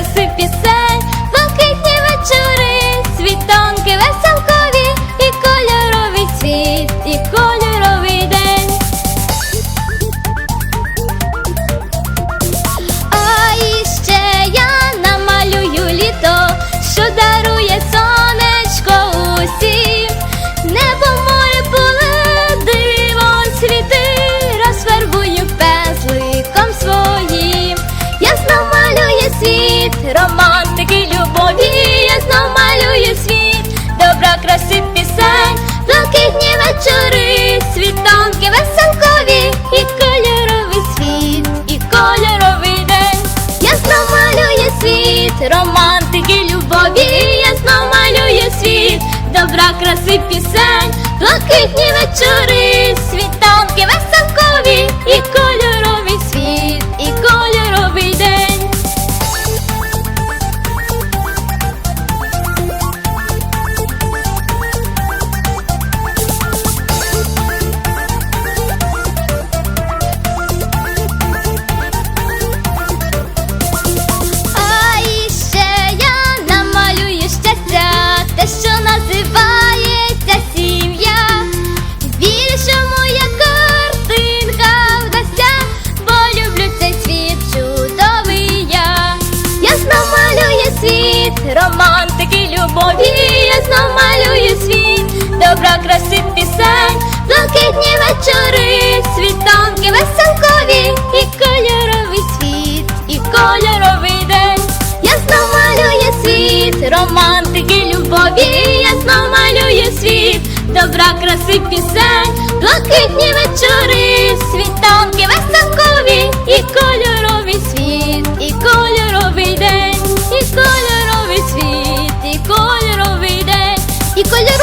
Посыпь писать і пісень, блакитні вечори. романтики, любові. Ясно малює світ, добра краси пісень, блакитні вечори, світанки веселкові. І кольоровий світ, і кольоровий день, ясно малює світ, романтики, любові, ясно малює світ, добра краси пісень, блакитні вечори. y con la